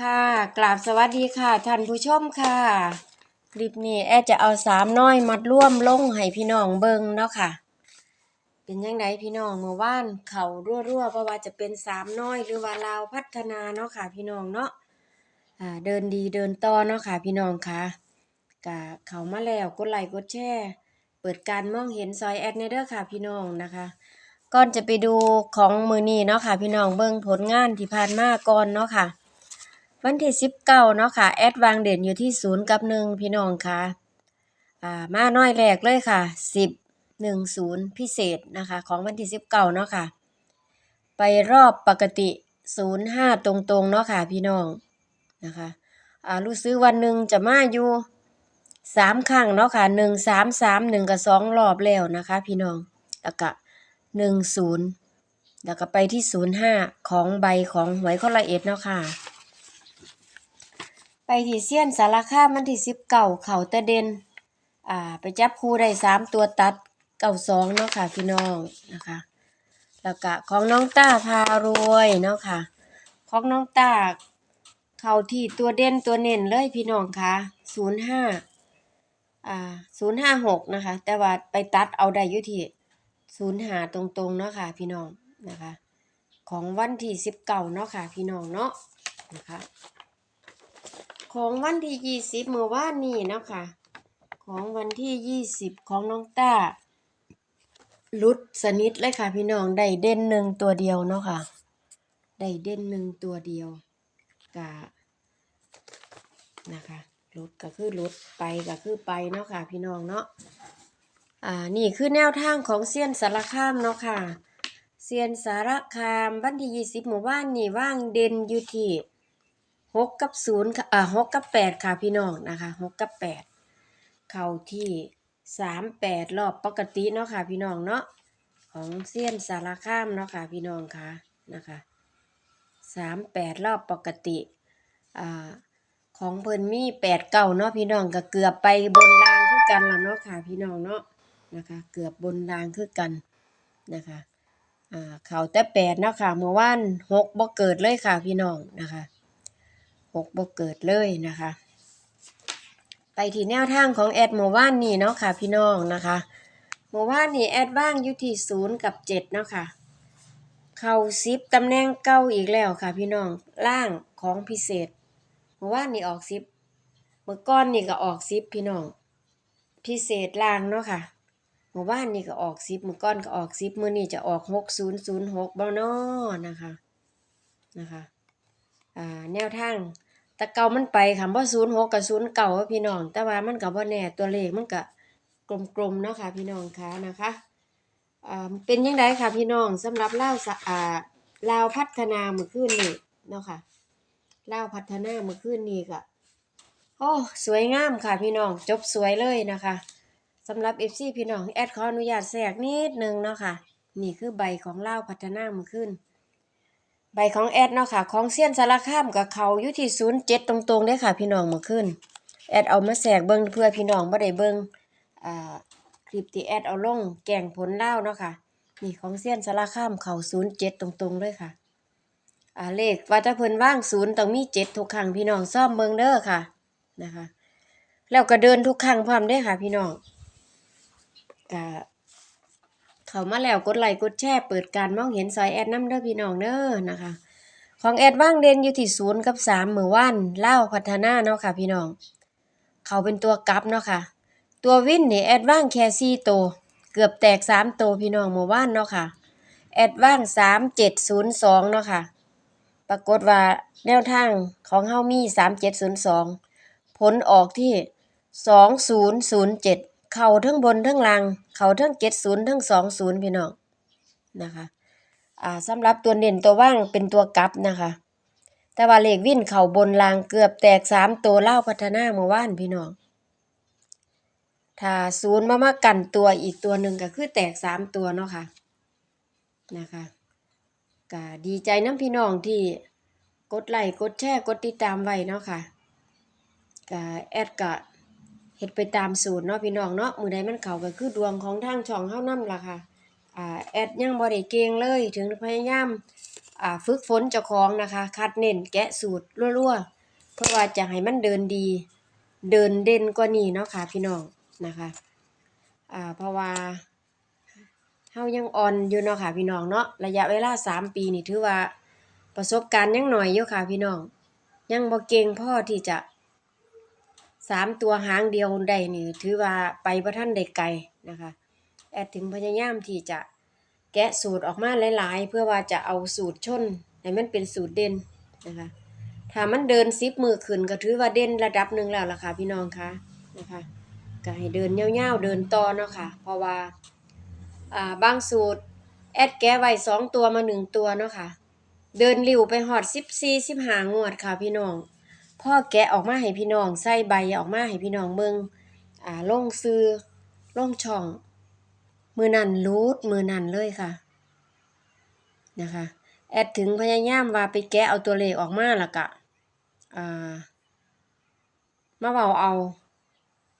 ค่ะกราบสวัสดีค่ะท่านผู้ชมค่ะคลิปนี้แอดจะเอาสามน้อยมัดร่วมลงให้พี่น้องเบิ่งเนาะค่ะ เป็นยังไงพี่น้องเมื่อวานเขารั่วๆเพราะว่าจะเป็นสามน้อยหรือว่าลาวพัฒนาเนาะค่ะพี่น้องเนาะอ่าเดินดีเดินต่อเนาะค่ะพี่น้องค่ะกะเขามาแล้วกดไลค์กดแชร์เปิดการมองเห็นซอยแอดในเด้อค่ะพี่น้องนะคะก่อนจะไปดูของมือนี้เนาะค่ะพี่น้องเบิ่งผลงานที่ผ่านมาก่อนเนาะค่ะ วันที่สิบเก้าเนาะค่ะ แอดวางเด่นอยู่ที่ศูนย์กับหนึ่งพี่น้องค่ะอ่ามาน้อยแรกเลยค่ะสิบหนึ่งศูนย์พิเศษนะคะ ของวันที่สิบเก้าเนาะค่ะ ไปรอบปกติศูนย์ห้าตรงๆเนาะค่ะพี่น้องนะคะอ่ารู้ซื้อวันหนึ่งจะมาอยู่สามครั้งเนาะค่ะหนึ่งสามสามหนึ่งกับสองรอบแล้วนะคะ พี่น้องแล้วก็หนึ่งศูนย์แล้วก็ไปที่ศูนย์ห้าของใบของหวยข้อละเอ็ดเนาะค่ะ ไปที่เซียนสารคามันที่สิบเก่าเขาตะเด่นอ่า ไปจับคู่ได้สามตัวตัดเก่าสองเนาะค่ะพี่น้องนะคะ แล้วก็ของน้องต้าพารวยเนาะค่ะ ของน้องต้าเข่าที่ตัวเด่นตัวเน่นเลยพี่น้องค่ะศูนย์ห้าอ่าศูนย์ห้าหกนะคะ แต่ว่าไปตัดเอาได้ยู่ที่ศูนย์หาตรงๆเนาะค่ะพี่น้องนะคะ ของวันที่สิบเก่าเนาะค่ะพี่น้องเนาะนะคะ ของวันที่ยี่สิบเมื่อวานนี้เนาะค่ะ ของวันที่ยี่สิบของน้องต้าลุดสนิทเลยค่ะ พี่น้องได้เด่นหนึ่งตัวเดียวเนาะค่ะได้เด่นหนึ่งตัวเดียวกะนะคะลุดก็คือลุดไปก็คือไปเนาะค่ะ พี่น้องเนาะอ่านี่คือแนวทางของเซียนสารคามเนาะค่ะเซียนสารคามวันที่ยี่สิบเมื่อวานนี่ว่างเด่นอยู่ที่ หกกับศูนย์ค่ะอ่าหกกับแปดค่ะพี่น้องนะคะหกกับแปดเข้าที่สามแปดรอบปกติเนาะค่ะพี่น้องเนาะของเซียนสารคามเนาะค่ะพี่น้องค่ะนะคะสามแปดรอบปกติอ่าของเพิ่นมีแปดเก้าเนาะพี่น้องก็เกือบไปบนรางคือกันละเนาะค่ะพี่น้องเนาะนะคะเกือบบนรางคือกันนะคะอ่าเข่าแต่แปดเนาะค่ะเมื่อวานหกบ่เกิดเลยค่ะพี่น้องนะคะ หกบ่เกิดเลยนะคะ ไปที่แนวทางของแอดเมื่อวานนี้เนาะค่ะพี่น้องนะคะเมื่อวานนี้แอดว่างอยู่ที่ศูนย์กับเจ็ดเนาะค่ะเข้าซิปตำแหน่งเก้าอีกแล้วค่ะพี่น้องล่างของพิเศษเมื่อวานนี้ออกซิปเมื่อก้อนนี่ก็ออกซิปพี่น้องพิเศษล่างเนาะค่ะเมื่อวานนี่ก็ออกซิปเมื่อก้อนก็ออกซิปมื่อนี้จะออกหกศูนย์ศูนย์หกบ้านาะนะคะนะคะแนวทาง แตะเก่ามันไปค่ะบ่ศูนย์หกกับศูนย์เก่าพี่น้อง แต่ว่ามันก็บ่แน่ตัวเลขมันก็กลมๆเนาะค่ะพี่น้องค่ะนะคะอ่าเป็นยังไงค่ะพี่น้องสำหรับลาวสะอาลาวพัฒนาเมื่อคืนนี้เนาะค่ะลาวพัฒนาเมื่อคืนนี้ก็โอ้สวยงามค่ะพี่น้องจบสวยเลยนะคะสำหรับ FC พี่น้องแอดขออนุญาตแทรกนิดนึงเนาะค่ะ นี่คือใบของเลาพัฒนาเมื่อคืน ใบของแอดเนาะค่ะ ของเซียนสารคามกับเขาอยู่ที่ศูนย์เจ็ดตรงๆเด้ค่ะ พี่น้องมื่อคืนแอดเอามาแสกเบิ่งเพื่อพี่น้องบ่ได้เบิ่งอ่าคลิปที่แอดเอาลงแก่งผลเล่าเนาะค่ะ นี่ของเซียนสารคามเขาศูนย์เจ็ดตรงๆเลยค่ะ อ่าเลขว่าถ้าเพิ่นว่างศูนย์ต้องมีเจ็ดทุกครั้งพี่น้องซ่อมเบิ่งเด้อค่ะนะคะ แล้วก็เดินทุกครั้งพร้อมด้อค่ะ พี่น้องก็ เข้ามาแล้วกดไลค์กดแชร์เปิดการมองเห็นซอยแอดน้ำเด้อพี่น้องเด้อนะคะ ของแอดว่างเด่นอยู่ที่ศูนย์กับสามมือว่านเล่าวพัฒนาเนาะค่ะ พี่น้อง เขาเป็นตัวกับเนาะค่ะ ตัววินนี่แอดว่างแค่สี่ตัวเกือบแตกสามตัวพี่น้องเมื่อวานเนาะค่ะ แอดว่างสามเจ็ดศูนย์สองเนาะค่ะ ปรากฏว่าแนวทางของเฮามีสามเจ็ดศูนย์สองผลออกที่สองศูนย์ศูนย์เจ็ด เข่าทั้งบนทั้งล่าง เข่าทั้งเจ็ดศูนย์ทั้งสองศูนย์พี่น้องนะคะอ่าสำหรับตัวเด่นตัวว่างเป็นตัวกลับนะคะ แต่ว่าเลขวิ่นเข่าบนรางเกือบแตกสามตัวเล่าพัฒนาเมื่อวานพี่น้องถ้าศูนย์มามากันตัวอีกตัวหนึ่งก็คือแตกสามตัวเนาะค่ะนะคะก็ดีใจน้ำพี่น้องที่กดไลค์กดแชร์กดติดตามไว้เนาะค่ะก็แอดก็ ฮ็ดไปตามสูตรเนาะพี่น้องเนาะมือใดมันเข้าก็คือดวงของทางช่องเฮานำล่ะค่ะอ่าแอดยังบ่ได้เก่งเลยถึงพยายามอ่าฝึกฝนเจ้าของนะคะ คัดเน้นแกะสูตรรั่วๆ เพื่อว่าจะให้มันเดินดี เดินเด่นกว่านี้เนาะค่ะพี่น้องนะคะอ่าเพราะว่าเฮายังอ่อนอยู่เนาะค่ะพี่น้องเนาะระยะเวลาสามปีนี่ถือว่าประสบการณ์ยังหน่อยอยู่ค่ะพี่น้อง ยังบ่เก่งพ่อที่จะ สามตัวหางเดียวได้นี่ถือว่าไปบ่ทันได้ไกลนะคะ แอดถึงพยายามที่จะแกะสูตรออกมาหลาย ๆ เพื่อว่าจะเอาสูตรชนให้มันเป็นสูตรเด่นนะคะถ้ามันเดินซิปมือขึ้นก็ถือว่าเด่นระดับหนึ่งแล้วล่ะค่ะพี่น้องคะนะคะก็ให้เดินยวๆเดินต่อเนาะค่ะ เพราะว่าอ่าบางสูตรแอดแก้ไว้สองตัวมาหนึ่งตัวเนาะค่ะ เดินริ้วไปหอดสิบสี่สิบห้างวดค่ะพี่น้อง พ่อแกะออกมาให้พี่น้อง ใส่ใบออกมาให้พี่น้องเบิ่งอ่า ลงซื้อ ลงช่อง มือนั่นรูดมือนั่นเลยค่ะ นะคะ แอดถึงพยายามว่าไปแกะเอาตัวเลขออกมาล้วก็อ่า มาเบาเอา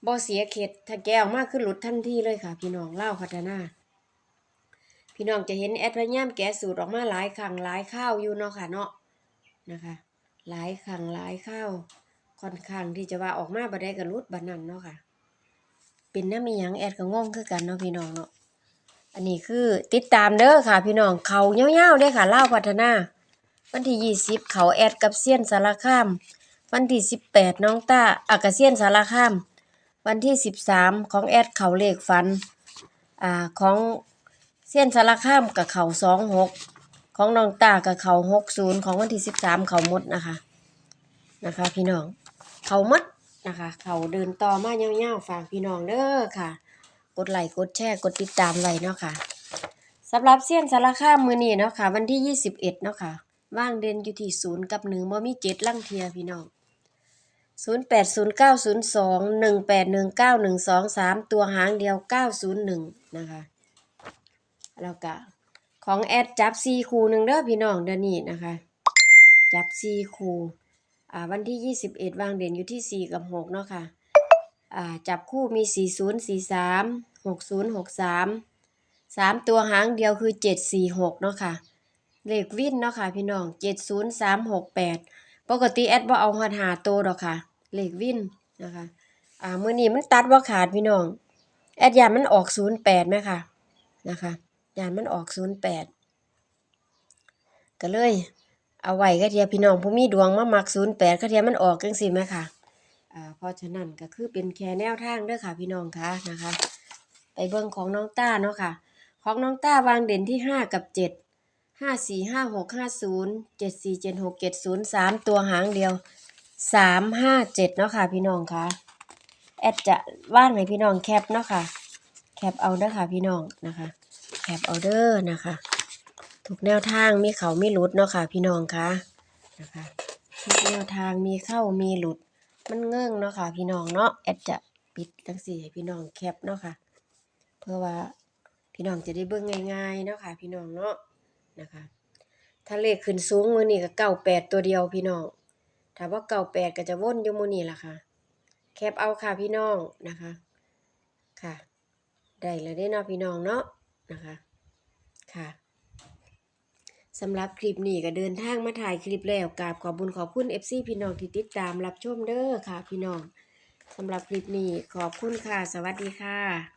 บ่เสียเข็ดถ้าแกะออกมาคือหลุดทันทีเลยค่ะ พี่น้องเล่าพัฒนาพี่น้องจะเห็นแอดพยายามแกะสูตรออกมาหลายครั้งหลายข้าวอยู่เนาะค่ะเนาะนะคะ หลายครั้งหลายข้าวค่อนข้างที่จะว่าออกมาบ่ได้กับรุดบัดนั้นเนาะค่ะเป็นน้ำมีหยังแอดก็งงคือกันเนาะพี่น้องเนาะอันนี้คือติดตามเด้อค่ะ พี่น้องเขาเงี้ยวๆเด้ค่ะเล่าพัฒนาวันที่ยี่สิบเขาแอดกับเซียนสารคาม วันที่สิบแปดน้องต้าอากาเซียนสารคาม วันที่สิบสามของแอดเขาเลขฟันอ่าของเซียนสารคามกับเขาสองหก ของน้องตากับเขาหกศูนย์ของวันที่สิบสามเขาหมดนะคะ นะคะ พี่น้องเขาหมดนะคะ เขาเดินต่อมาเงี้ยๆฝากพี่น้องเด้อค่ะ กดไลค์กดแชร์กดติดตามไว้เนาะค่ะสำหรับเซียนสารคามมือนี้เนาะค่ะ วันที่21เอ็ดเนาะค่ะว่างเด่นอยู่ที่ศูนย์กับหนึ่งบ่มีเจ็ดลังเทียพี่น้อง080902181912ตัวหางเดียว901นะคะ แล้วก็ ของแอดจับซีคูหนึ่งเด้อพี่น้องเดนี้นะคะ จับซีคูอ่าวันที่ 21 วางเด่นอยู่ที่ 4 กับ 6 เนาะค่ะอ่าจับคู่มี 40 43 60 63 3 ตัวหางเดียวคือ 746 เนาะค่ะ เลขวินเนาะค่ะพี่น้อง 70368 ปกติแอดบ่เอาหอดหาโตวดอกค่ะ เลขวินนะคะอ่ามื้อนี้มันตัดบ่ขาดพี่น้อง แอดยามันออก 08ไหมค่ะนะคะ ยานมันออก08ก็เลย เอาไว้ก็เทียพี่น้องผู้มีดวงมามัก08ก็เทียมันออกจังซีไหมค่ะอ่าเพราะฉะนั้นก็คือเป็นแค่แนวทางเด้อค่ะ พี่น้องคะนะคะ ไปเบิ่งของน้องต้าเนาะค่ะ ของน้องต้าวางเด่นที่ห้ากับเจ็ดห้าสี่ห้าหกห้าศูนย์เจ็ดสี่เจ็ดหกเจ็ดศูนย์สามตัวหางเดียวสามห้าเจ็ดเนาะค่ะ พี่น้องคะแอดจะว่างให้พี่น้องแคปเนาะค่ะ แคปเอาเด้อค่ะพี่น้องนะคะ แคปเอาเด้อนะคะ ทุกแนวทางมีเขามีหลุดเนาะค่ะ พี่น้องคะนะคะทุกแนวทางมีเข้ามีหลุด มันเงื่งเนาะค่ะ พี่น้องเนาะแอดจะปิดทั้งสี่ให้พี่น้องแคปเนาะค่ะ เพื่อว่าพี่น้องจะได้เบิ่งง่ายๆเนาะค่ะ พี่น้องเนาะนะคะ ถ้าเลขขึ้นสูงมือนี่ก็เก้าแปดตัวเดียวพี่น้องถ้าว่าเก้าแปดก็จะวนอยู่มือนี่ล่ะค่ะ แคปเอาค่ะพี่น้องนะคะค่ะ ได้แล้วได้เนาะพี่น้องเนาะ นะคะค่ะสำหรับคลิปนี้ก็เดินทางมาถ่ายคลิปแล้วกราบขอบุญขอบคุณ FC พี่น้องที่ติดตามรับชมเด้อค่ะ พี่น้องสำหรับคลิปนี้ขอบคุณค่ะ สวัสดีค่ะ